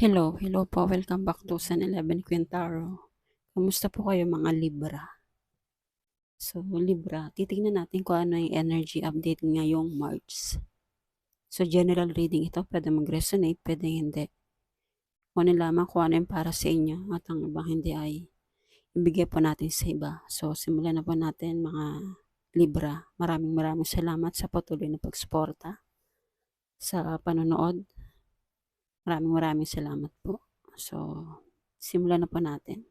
Hello, hello po. Welcome back to San 11 Quintaro. Kamusta po kayo mga Libra? So, Libra, titingnan natin kung ano yung energy update ngayong March. So, general reading ito. Pwede mag-resonate, pwede hindi. Kung lamang kung ano yung para sa inyo at ang ibang hindi ay ibigay po natin sa iba. So, simulan na po natin mga Libra. Maraming maraming salamat sa patuloy na pagsuporta sa panonood Maraming maraming salamat po. So, simulan na po natin.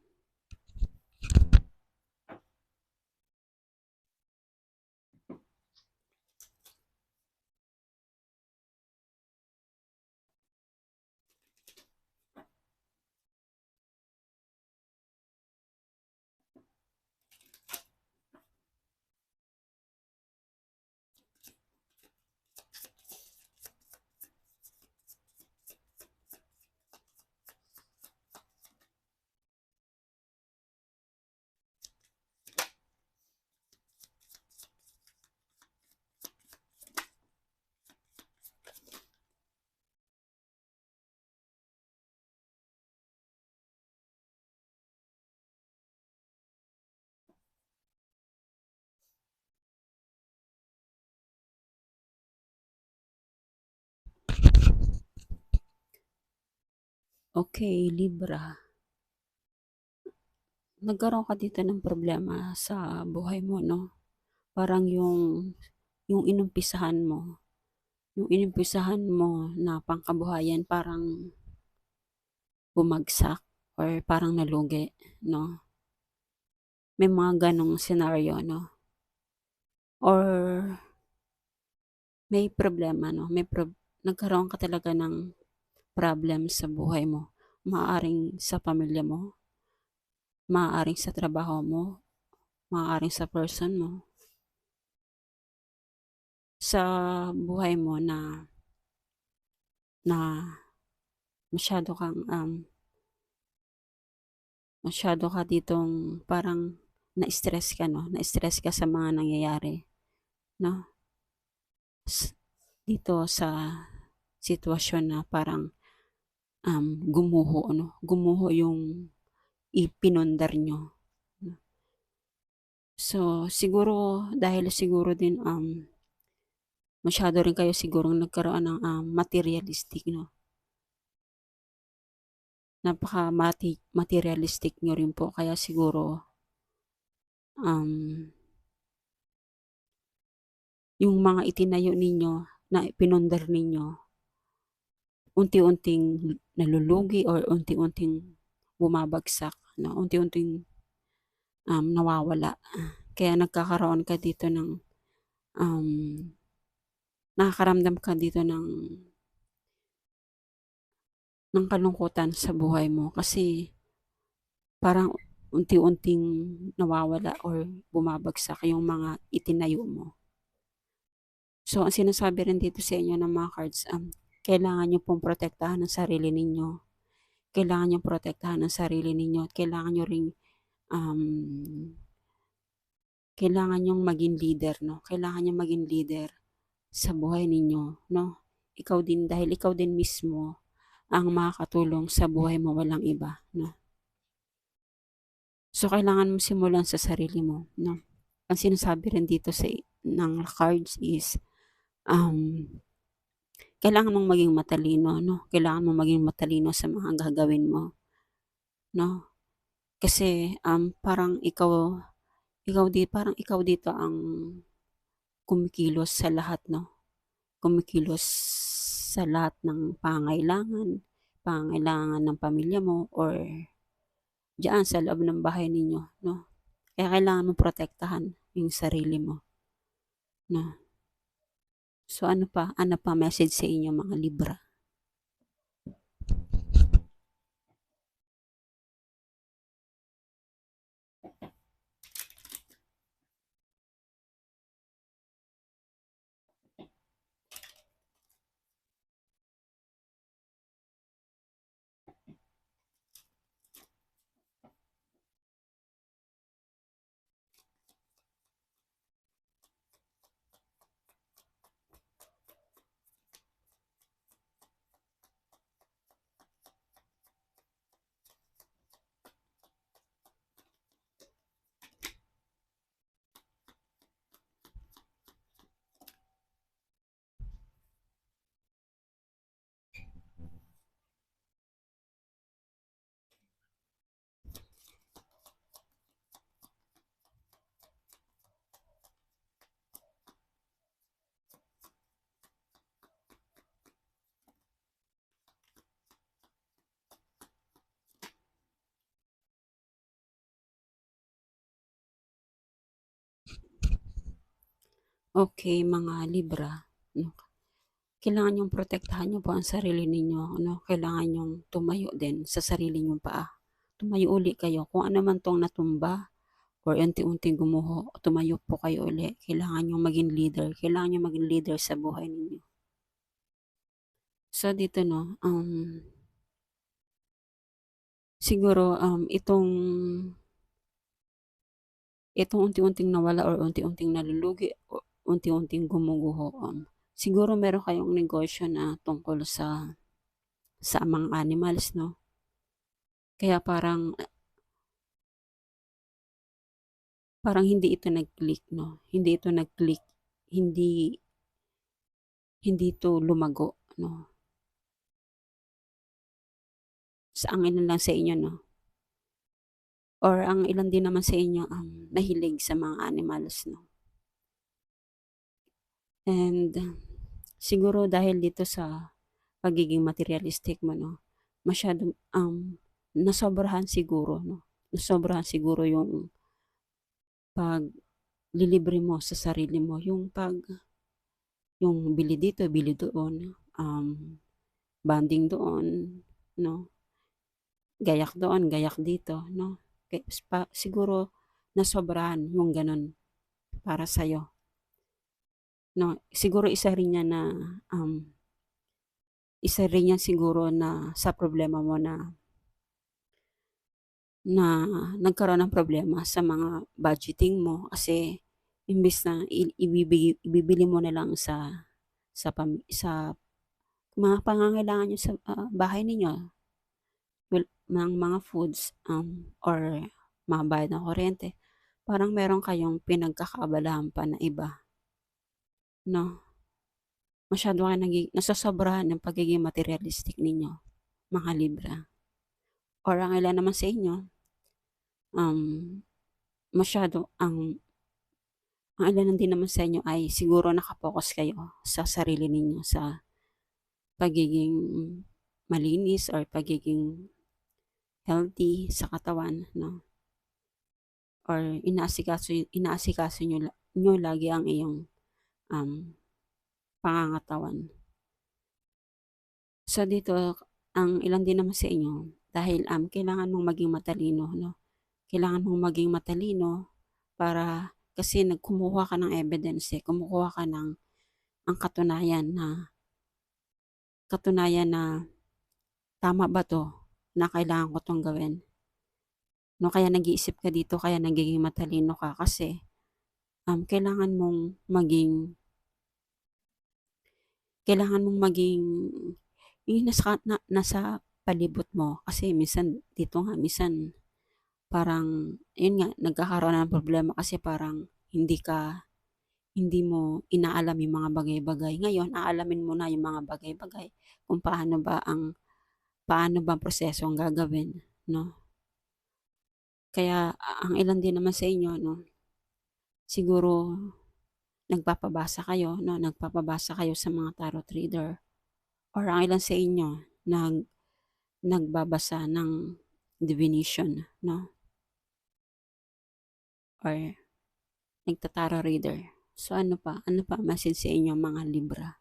Okay, Libra. Nagkaroon ka dito ng problema sa buhay mo, no? Parang yung, yung inumpisahan mo, yung inumpisahan mo na pangkabuhayan parang bumagsak or parang nalugi, no? May mga ganong scenario, no? Or may problema, no? May pro- nagkaroon ka talaga ng problem sa buhay mo. Maaring sa pamilya mo, maaring sa trabaho mo, maaring sa person mo. Sa buhay mo na na masyado kang um, masyado ka ditong parang na-stress ka, no? Na-stress ka sa mga nangyayari, no? Dito sa sitwasyon na parang um, gumuho, no? Gumuho yung ipinundar nyo. So, siguro, dahil siguro din, um, masyado rin kayo siguro nagkaroon ng um, materialistic, no? Napaka mati- materialistic nyo rin po. Kaya siguro, um, yung mga itinayo ninyo na pinundar ninyo, unti-unting nalulugi or unti-unting bumabagsak, no? unti-unting um, nawawala. Kaya nagkakaroon ka dito ng um, nakakaramdam ka dito ng ng kalungkutan sa buhay mo kasi parang unti-unting nawawala or bumabagsak yung mga itinayo mo. So, ang sinasabi rin dito sa inyo ng mga cards, um, kailangan nyo pong protektahan ang sarili ninyo. Kailangan nyo protektahan ang sarili ninyo at kailangan nyo ring um, kailangan nyong maging leader, no? Kailangan nyong maging leader sa buhay ninyo, no? Ikaw din, dahil ikaw din mismo ang makakatulong sa buhay mo, walang iba, no? So, kailangan mo simulan sa sarili mo, no? Ang sinasabi rin dito sa ng cards is, um, kailangan mong maging matalino, no? Kailangan mong maging matalino sa mga gagawin mo, no? Kasi, um, parang ikaw, ikaw di, parang ikaw dito ang kumikilos sa lahat, no? Kumikilos sa lahat ng pangailangan, pangailangan ng pamilya mo, or diyan sa loob ng bahay ninyo, no? Kaya kailangan mong protektahan yung sarili mo, no? So ano pa, ano pa message sa inyo mga Libra? Okay, mga Libra, no, kailangan niyong protektahan niyo po ang sarili ninyo, no, kailangan niyong tumayo din sa sarili niyong paa. Tumayo uli kayo kung ano man 'tong natumba or unti-unting gumuho, tumayo po kayo uli. Kailangan niyong maging leader, kailangan niyong maging leader sa buhay ninyo. So dito 'no, um siguro, um, itong itong unti-unting nawala or unti-unting nalulugi unti-unting gumuguho, um, siguro meron kayong negosyo na tungkol sa sa mga animals 'no? Kaya parang parang hindi ito nag-click 'no, hindi ito nag-click, hindi hindi ito lumago 'no. Sa ang ilan lang sa inyo 'no? Or ang ilan din naman sa inyo ang nahilig sa mga animals 'no? And siguro dahil dito sa pagiging materialistic mo 'no, masyadong, um, nasobrahan siguro 'no, nasobrahan siguro yung paglilibre mo sa sarili mo, yung pag yung bili dito, bili doon, um, bonding doon 'no, gayak doon, gayak dito 'no, siguro nasobrahan yung gano'n para sa'yo. No, siguro isa rin yan na, um, isa rin yan siguro na sa problema mo na na nagkaroon ng problema sa mga budgeting mo kasi imbes na ibibigay ibibili mo na lang sa sa pam sa mga pangangailangan niyo sa, ah, bahay ninyo. Well, ng mga foods, um, or mga bayad ng kuryente, parang meron kayong pinagkakaabalahan pa na iba. No? Masyado kayong nagi nasosobrahan ng pagiging materialistic ninyo, mga Libra. Or ang ilan naman sa inyo, um, masyado ang ang ilan din naman sa inyo ay siguro naka-focus kayo sa sarili ninyo, sa pagiging malinis or pagiging healthy sa katawan 'no. Or inaasikaso inaasikaso niyo niyo lagi ang iyong, um, pangangatawan. So dito, ang ilan din naman sa inyo dahil, um, kailangan mong maging matalino 'no, kailangan mong maging matalino para kasi nag kumukuha ka ng evidence, eh, kumukuha ka ng ang katunayan na katunayan na tama ba 'to, na kailangan ko 'tong gawin. No, kaya nag-iisip ka dito, kaya nagiging matalino ka kasi, um, kailangan mong maging kailangan mong maging yung nasa na nasa palibot mo kasi minsan dito nga minsan parang yun nga nagkakaroon ng problema kasi parang hindi ka hindi mo inaalam yung mga bagay-bagay. Ngayon aalamin mo na yung mga bagay-bagay kung paano ba ang paano ba ang proseso ang gagawin 'no. Kaya ang ilan din naman sa inyo 'no, siguro nagpapabasa kayo 'no, nagpapabasa kayo sa mga tarot reader or ang ilan sa inyo nag nagbabasa ng divination 'no. Or nagta-tarot reader. So ano pa, ano pa message sa inyo mga Libra?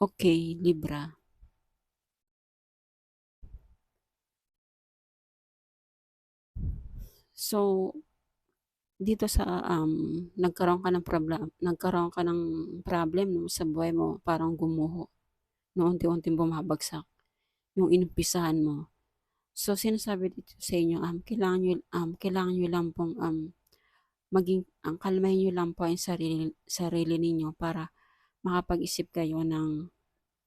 Okay, Libra. So, dito sa, um, nagkaroon ka ng problem nagkaroon ka ng problem 'no, sa buhay mo, parang gumuho, na unti-unting bumabagsak yung inumpisahan mo. So, sinasabi dito sa inyo, um, kailangan niyo um, kailangan niyo lang pong, um, maging ang kalmahin niyo lang po yung sarili sarili ninyo para makapag-isip kayo ng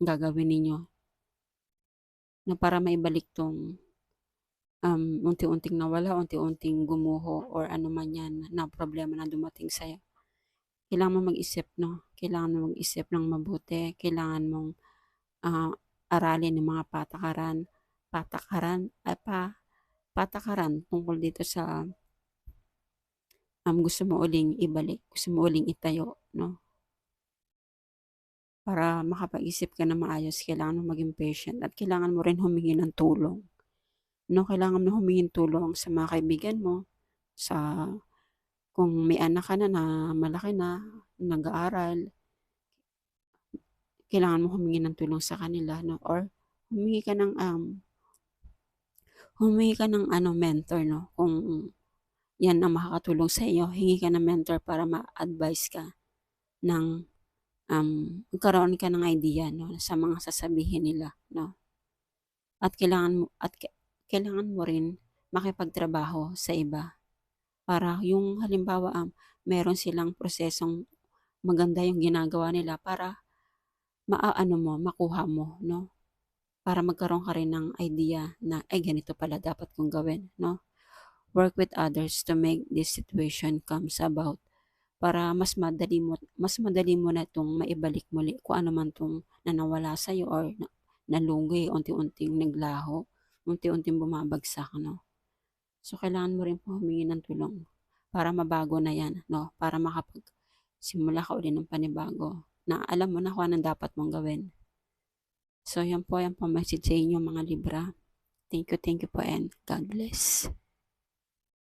gagawin ninyo. Na para maibalik 'tong, um, unti-unting nawala, unti-unting gumuho or ano man 'yan na problema na dumating sa'yo. Kailangan mong mag-isip 'no, kailangan mong mag-isip ng mabuti, kailangan mong, ah, aralin yung mga patakaran patakaran ay pa patakaran tungkol dito sa um, gusto mo uling ibalik, gusto mo uling itayo 'no. Para makapag-isip ka ng maayos kailangan mong maging patient at kailangan mo rin humingi ng tulong. 'No, kailangan mo humingin tulong sa mga kaibigan mo, sa kung may anak ka na na malaki na, nag-aaral. Kailangan mo humingi ng tulong sa kanila 'no or humingi ka ng, um humingi ka ng ano mentor 'no, kung 'yan ang makakatulong sa iyo, hingi ka ng mentor para ma-advice ka ng, um, magkaroon ka ng idea 'no, sa mga sasabihin nila 'no. At kailangan mo at kailangan mo rin makipagtrabaho sa iba. Para yung halimbawa, um, meron silang prosesong maganda yung ginagawa nila para maaano mo, makuha mo 'no. Para magkaroon ka rin ng idea na, "Ay ganito pala dapat kong gawin," 'no. Work with others to make this situation comes about para mas madali mo mas madali mo na 'tong maibalik muli kung ano man 'tong na nawala sa'yo or na nalugi, unti-unting naglaho, unti-unting bumabagsak 'no. So, kailangan mo rin po humingi ng tulong para mabago na 'yan 'no, para makapagsimula ka uli ng panibago na alam mo na kung anong dapat mong gawin. So, 'yan po, 'yan po message sa inyo mga Libra. Thank you, thank you po and God bless.